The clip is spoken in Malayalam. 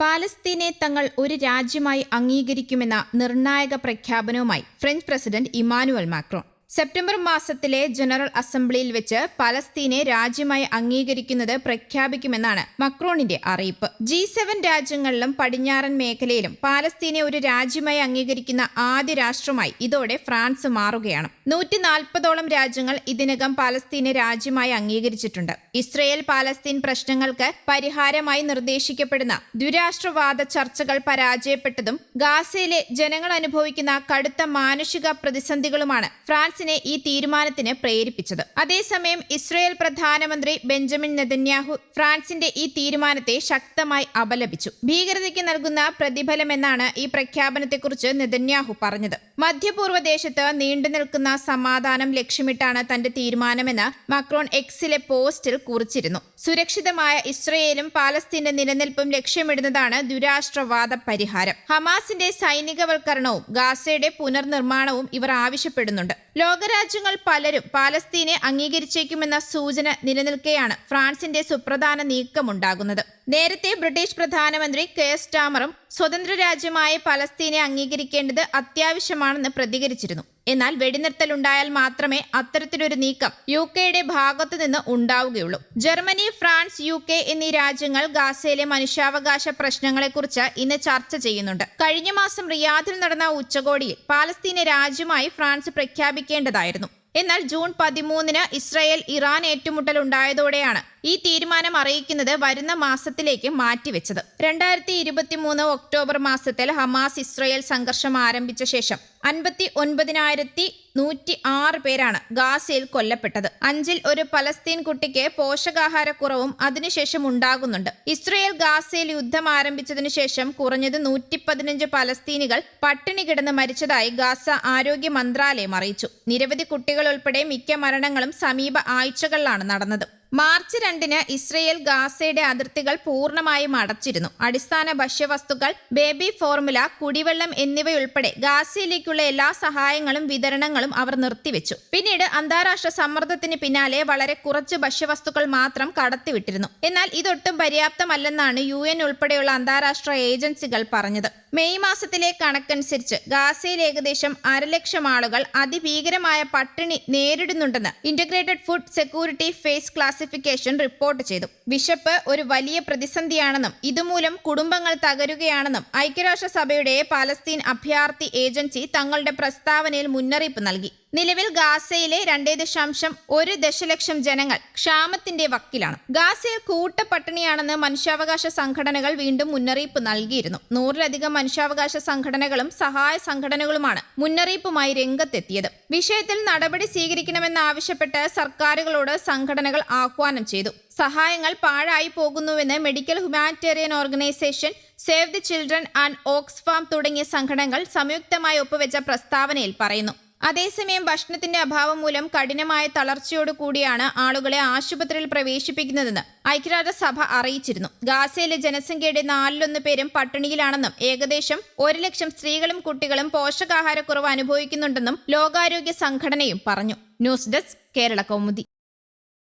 പാലസ്തീനെ തങ്ങൾ ഒരു രാജ്യമായി അംഗീകരിക്കുമെന്ന നിർണായക പ്രഖ്യാപനവുമായി French president Emmanuel Macron. September മാസത്തിലെ ജനറൽ അസംബ്ലിയിൽ വെച്ച് പലസ്തീനെ രാജ്യമായി അംഗീകരിക്കുന്നത് പ്രഖ്യാപിക്കുമെന്നാണ് മക്രോണിന്റെ അറിയിപ്പ്. ജി സെവൻ രാജ്യങ്ങളിലും പടിഞ്ഞാറൻ മേഖലയിലും പാലസ്തീനെ ഒരു രാജ്യമായി അംഗീകരിക്കുന്ന ആദ്യ രാഷ്ട്രമായി ഇതോടെ ഫ്രാൻസ് മാറുകയാണ്. നൂറ്റി നാൽപ്പതോളം രാജ്യങ്ങൾ ഇതിനകം പാലസ്തീനെ രാജ്യമായി അംഗീകരിച്ചിട്ടുണ്ട്. ഇസ്രയേൽ പാലസ്തീൻ പ്രശ്നങ്ങൾക്ക് പരിഹാരമായി നിർദ്ദേശിക്കപ്പെടുന്ന ദ്വിരാഷ്ട്രവാദ ചർച്ചകൾ പരാജയപ്പെട്ടതും ഗാസയിലെ ജനങ്ങൾ അനുഭവിക്കുന്ന കടുത്ത മാനുഷിക പ്രതിസന്ധികളുമാണ് ഫ്രാൻസിനെ ഈ തീരുമാനത്തിന് പ്രേരിപ്പിച്ചത്. അതേസമയം ഇസ്രയേൽ പ്രധാനമന്ത്രി ബെഞ്ചമിൻ നെതന്യാഹു ഫ്രാൻസിന്റെ ഈ തീരുമാനത്തെ ശക്തമായി അപലപിച്ചു. ഭീകരതയ്ക്ക് നൽകുന്ന പ്രതിഫലമെന്നാണ് ഈ പ്രഖ്യാപനത്തെക്കുറിച്ച് നെതന്യാഹു പറഞ്ഞത്. മധ്യപൂർവ ദേശത്ത് നീണ്ടു നിൽക്കുന്ന സമാധാനം ലക്ഷ്യമിട്ടാണ് തന്റെ തീരുമാനമെന്ന് മക്രോൺ എക്സിലെ പോസ്റ്റിൽ കുറിച്ചിരുന്നു. സുരക്ഷിതമായ ഇസ്രയേലും പാലസ്തീന്റെ നിലനിൽപ്പും ലക്ഷ്യമിടുന്നതാണ് ദുരാഷ്ട്രവാദ പരിഹാരം. ഹമാസിന്റെ സൈനികവൽക്കരണവും ഗാസയുടെ പുനർനിർമ്മാണവും ഇവർ ആവശ്യപ്പെടുന്നുണ്ട്. ലോകരാജ്യങ്ങൾ പലരും പാലസ്തീനെ അംഗീകരിച്ചേക്കുമെന്ന സൂചന നിലനിൽക്കെയാണ് ഫ്രാൻസിന്റെ സുപ്രധാന നീക്കമുണ്ടാകുന്നത്. നേരത്തെ ബ്രിട്ടീഷ് പ്രധാനമന്ത്രി കെ സ്റ്റാമറും സ്വതന്ത്ര രാജ്യമായ പലസ്തീനെ അംഗീകരിക്കേണ്ടത് അത്യാവശ്യമാണെന്ന് പ്രതികരിച്ചിരുന്നു. എന്നാൽ വെടിനിർത്തലുണ്ടായാൽ മാത്രമേ അത്തരത്തിലൊരു നീക്കം യു കെയുടെ ഭാഗത്തു നിന്ന് ഉണ്ടാവുകയുള്ളൂ. ജർമ്മനി ഫ്രാൻസ് യു കെ എന്നീ രാജ്യങ്ങൾ ഗാസയിലെ മനുഷ്യാവകാശ പ്രശ്നങ്ങളെക്കുറിച്ച് ഇന്ന് ചർച്ച ചെയ്യുന്നുണ്ട്. കഴിഞ്ഞ മാസം റിയാദിൽ നടന്ന ഉച്ചകോടിയിൽ പാലസ്തീനെ രാജ്യമായി ഫ്രാൻസ് പ്രഖ്യാപിക്കേണ്ടതായിരുന്നു. എന്നാൽ ജൂൺ പതിമൂന്നിന് ഇസ്രായേൽ ഇറാൻ ഏറ്റുമുട്ടൽ ഉണ്ടായതോടെയാണ് ഈ തീരുമാനം അറിയിക്കുന്നത് വരുന്ന മാസത്തിലേക്ക് മാറ്റിവെച്ചത്. രണ്ടായിരത്തി ഇരുപത്തിമൂന്ന് ഒക്ടോബർ മാസത്തിൽ ഹമാസ് ഇസ്രായേൽ സംഘർഷം ആരംഭിച്ച ശേഷം അൻപത്തി ഒൻപതിനായിരത്തി നൂറ്റി ആറ് പേരാണ് ഗാസയിൽ കൊല്ലപ്പെട്ടത്. അഞ്ചിൽ ഒരു പലസ്തീൻ കുട്ടിക്ക് പോഷകാഹാരക്കുറവും അതിനുശേഷം ഉണ്ടാകുന്നുണ്ട്. ഇസ്രയേൽ ഗാസയിൽ യുദ്ധം ആരംഭിച്ചതിനു ശേഷം കുറഞ്ഞത് നൂറ്റി പതിനഞ്ച് പലസ്തീനികൾ പട്ടിണി കിടന്ന് മരിച്ചതായി ഗാസ ആരോഗ്യ മന്ത്രാലയം അറിയിച്ചു. നിരവധി കുട്ടികൾ ഉൾപ്പെടെ മിക്ക മരണങ്ങളും സമീപ ആഴ്ചകളിലാണ് നടന്നത്. മാർച്ച് രണ്ടിന് ഇസ്രയേൽ ഗാസയുടെ അതിർത്തികൾ പൂർണമായും അടച്ചിരുന്നു. അടിസ്ഥാന ഭക്ഷ്യവസ്തുക്കൾ ബേബി ഫോർമുല കുടിവെള്ളം എന്നിവയുൾപ്പെടെ ഗാസയിലേക്കുള്ള എല്ലാ സഹായങ്ങളും വിതരണങ്ങളും അവർ നിർത്തിവെച്ചു. പിന്നീട് അന്താരാഷ്ട്ര സമ്മർദ്ദത്തിന് പിന്നാലെ വളരെ കുറച്ച് ഭക്ഷ്യവസ്തുക്കൾ മാത്രം കടത്തിവിട്ടിരുന്നു. എന്നാൽ ഇതൊട്ടും പര്യാപ്തമല്ലെന്നാണ് യു എൻ ഉൾപ്പെടെയുള്ള അന്താരാഷ്ട്ര ഏജൻസികൾ പറഞ്ഞത്. മെയ് മാസത്തിലെ കണക്കനുസരിച്ച് ഗാസയിൽ ഏകദേശം അരലക്ഷം ആളുകൾ അതിഭീകരമായ പട്ടിണി നേരിടുന്നുണ്ടെന്ന് integrated food security phase classification report ചെയ്തു. വിശപ്പ് ഒരു വലിയ പ്രതിസന്ധിയാണെന്നും ഇതുമൂലം കുടുംബങ്ങൾ തകരുകയാണെന്നും ഐക്യരാഷ്ട്രസഭയുടെ പാലസ്തീൻ അഭയാർത്ഥി ഏജൻസി തങ്ങളുടെ പ്രസ്താവനയിൽ മുന്നറിയിപ്പ് നൽകി. നിലവിൽ ഗാസയിലെ രണ്ടേ ദശാംശം ഒരു ദശലക്ഷം ജനങ്ങൾ ക്ഷാമത്തിന്റെ വക്കിലാണ്. ഗാസയിൽ കൂട്ടപ്പട്ടിണിയാണെന്ന് മനുഷ്യാവകാശ സംഘടനകൾ വീണ്ടും മുന്നറിയിപ്പ് നൽകിയിരുന്നു. നൂറിലധികം മനുഷ്യാവകാശ സംഘടനകളും സഹായ സംഘടനകളുമാണ് മുന്നറിയിപ്പുമായി രംഗത്തെത്തിയത്. വിഷയത്തിൽ നടപടി സ്വീകരിക്കണമെന്നാവശ്യപ്പെട്ട് സർക്കാരുകളോട് സംഘടനകൾ ആഹ്വാനം ചെയ്തു. സഹായങ്ങൾ പാഴായി പോകുന്നുവെന്ന് medical humanitarian organisation save the children and Oxfam തുടങ്ങിയ സംഘടനകൾ സംയുക്തമായി ഒപ്പുവെച്ച പ്രസ്താവനയിൽ പറയുന്നു. അതേസമയം ഭക്ഷണത്തിന്റെ അഭാവം മൂലം കഠിനമായ തളർച്ചയോടു കൂടിയാണ് ആളുകളെ ആശുപത്രിയിൽ പ്രവേശിപ്പിക്കുന്നതെന്ന് ഐക്യരാഷ്ട്രസഭ അറിയിച്ചിരുന്നു. ഗാസയിലെ ജനസംഖ്യയുടെ നാലിലൊന്ന് പേരും പട്ടിണിയിലാണെന്നും ഏകദേശം ഒരു ലക്ഷം സ്ത്രീകളും കുട്ടികളും പോഷകാഹാരക്കുറവ് അനുഭവിക്കുന്നുണ്ടെന്നും ലോകാരോഗ്യ സംഘടനയും പറഞ്ഞു. News desk Kerala Kaumudi.